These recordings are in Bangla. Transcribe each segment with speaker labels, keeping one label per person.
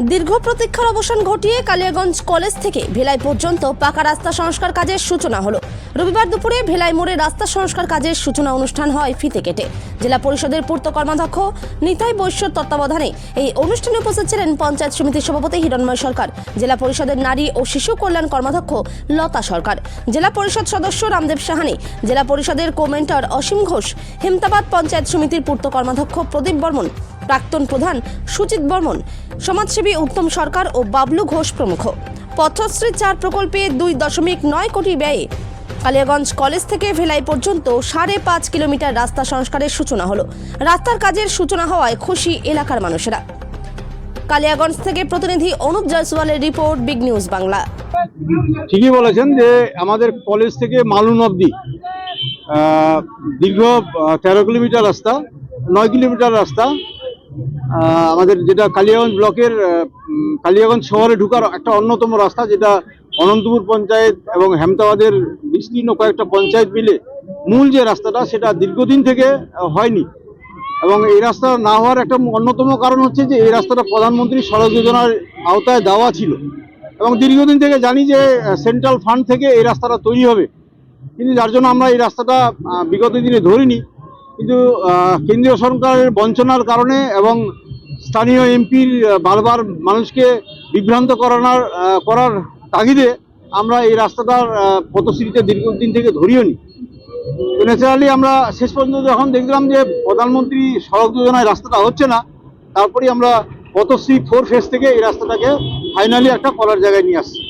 Speaker 1: দীর্ঘ প্রতীক্ষার অবসান ঘটিয়ে কালিয়াগঞ্জ কলেজ থেকে ভেলাই পর্যন্ত পাকা রাস্তা সংস্কার কাজের সূচনা হলো। রবিবার দুপুরে ভেলাই মোড়ে রাস্তা সংস্কার কাজের সূচনা অনুষ্ঠান হয় ফিতে কেটে। জেলা পরিষদের পূর্ত কর্মাধ্যক্ষ নিতাই বৈশ্যর তত্ত্বাবধানে এই অনুষ্ঠানে উপস্থিত ছিলেন পঞ্চায়েত সমিতির সভাপতি হিরণময় সরকার, জেলা পরিষদের নারী ও শিশু কল্যাণ কর্মাধ্যক্ষ লতা সরকার, জেলা পরিষদ সদস্য রামদেব সাহানি, জেলা পরিষদের কোমেন্টার অসীম ঘোষ, হেমতাবাদ পঞ্চায়েত সমিতির পূর্ত কর্মাধ্যক্ষ প্রদীপ বর্মন প্রাক্তন প্রধান সুজিত বর্মন সমাজসেবী উত্তম সরকার ও বাবলু ঘোষ প্রমুখ। পথশ্রী চার প্রকল্পে দুই দশমিক নয় কোটি ব্যয়ে কালিয়াগঞ্জ কলেজ থেকে ভেলাই পর্যন্ত সাড়ে পাঁচ কিলোমিটার রাস্তা সংস্কারের সূচনা হলো। রাস্তার কাজের সূচনা হওয়ায় খুশি এলাকার মানুষেরা। কালিয়াগঞ্জ থেকে প্রতিনিধি অনুপ জয়সওয়ালের রিপোর্ট বিগ নিউজ বাংলা।
Speaker 2: ঠিকই বলেছেন যে আমাদের কলেজ থেকে মালুন আহ, দীর্ঘ তেরো কিলোমিটার রাস্তা নয় কিলোমিটার রাস্তা আমাদের যেটা কালিয়াগঞ্জ ব্লকের কালিয়াগঞ্জ শহরে ঢুকার একটা অন্যতম রাস্তা, যেটা অনন্তপুর পঞ্চায়েত এবং হেমতাবাদের বিস্তীর্ণ কয়েকটা পঞ্চায়েত মিলে মূল যে রাস্তাটা, সেটা দীর্ঘদিন থেকে হয়নি। এবং এই রাস্তা না হওয়ার একটা অন্যতম কারণ হচ্ছে যে, এই রাস্তাটা প্রধানমন্ত্রী সড়ক যোজনার আওতায় দেওয়া ছিল। এবং দীর্ঘদিন থেকে জানি যে, সেন্ট্রাল ফান্ড থেকে এই রাস্তাটা তৈরি হবে। কিন্তু যার জন্য আমরা এই রাস্তাটা বিগত দিনে ধরিনি। কিন্তু কেন্দ্রীয় সরকারের বঞ্চনার কারণে এবং স্থানীয় এমপির বারবার মানুষকে বিভ্রান্ত করানোর করার তাগিদে আমরা এই রাস্তাটার পথশ্রীতে দীর্ঘদিন থেকে ধরিও নি ন্যাচারালি আমরা শেষ পর্যন্ত যখন দেখলাম যে প্রধানমন্ত্রী সড়ক যোজনায় রাস্তাটা হচ্ছে না, তারপরেই আমরা পথশ্রী ফোর ফেস থেকে এই রাস্তাটাকে ফাইনালি একটা করার জায়গায় নিয়ে আসছি।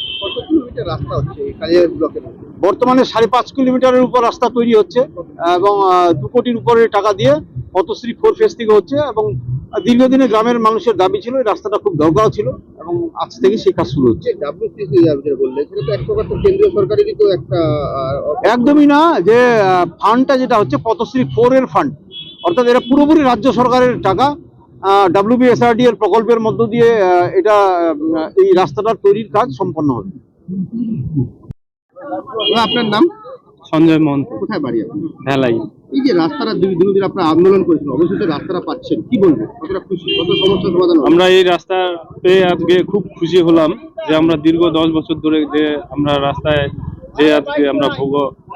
Speaker 3: কিলোমিটার রাস্তা হচ্ছে কালিয়াগঞ্জ ব্লকের
Speaker 2: বর্তমানে সাড়ে পাঁচ কিলোমিটারের উপর রাস্তা তৈরি হচ্ছে এবং দু কোটির উপরে টাকা দিয়ে পথশ্রী ফোর ফেস থেকে হচ্ছে এবং দীর্ঘদিনে গ্রামের মানুষের দাবি ছিল এই রাস্তাটা খুব দরকার ছিল এবং আজ থেকে সেই কাজ শুরু হচ্ছে।
Speaker 3: কেন্দ্রীয় সরকারেরই তো একটা
Speaker 2: একদমই না যে ফান্ডটা যেটা হচ্ছে পথশ্রী ফোর এর ফান্ড অর্থাৎ এটা পুরোপুরি রাজ্য সরকারের টাকা ডাব্লিউবিএসআরডি এর প্রকল্পের মধ্য দিয়ে এটা এই রাস্তাটার তৈরির কাজ সম্পন্ন হবে
Speaker 3: আপনার নাম?
Speaker 4: সঞ্জয় মহন্ত।
Speaker 3: কোথায় বাড়ি আপনার?
Speaker 4: ভেলাই।
Speaker 3: এই যে রাস্তাটা দুই দিন আপনারা আন্দোলন করেছেন অবশেষে রাস্তাটা পাচ্ছেন। কি বলবেন কতটা খুশি কত সমস্যার সমাধান
Speaker 4: আমরা এই রাস্তা পেয়ে আজকে খুব খুশি হলাম যে আমরা দীর্ঘ দশ বছর ধরে যে আমরা রাস্তায় যে আজকে আমরা ভোগ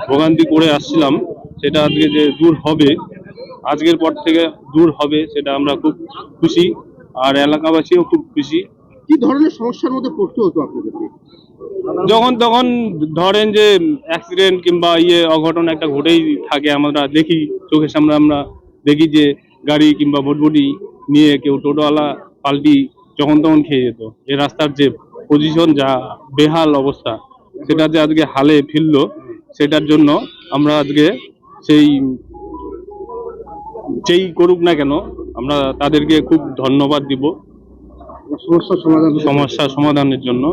Speaker 4: ভোগান্তি করে আসছিলাম সেটা আজকে যে দূর হবে আজকের পর থেকে দূর হবে সেটা আমরা খুব খুশি। আর এলাকাবাসীও খুব খুশি।
Speaker 3: কি ধরনের সমস্যার মধ্যে পড়তে হতো আপনাদেরকে?
Speaker 4: যখন তখন ধরেন যে অ্যাক্সিডেন্ট কিংবা ইয়ে অঘটন একটা ঘটেই থাকে আমরা দেখি চোখের সামনে আমরা দেখি যে গাড়ি কিংবা ভটভটি নিয়ে কেউ টোটোওয়ালা পাল্টি যখন তখন খেয়ে যেত। এই রাস্তার যে পজিশন যা বেহাল অবস্থা সেটা যে আজকে হালে ফিরল সেটার জন্য আমরা আজকে সেই যেই করুক না কেন আমরা তাদেরকে খুব ধন্যবাদ দিব। সমস্যা সমাধানের জন্য।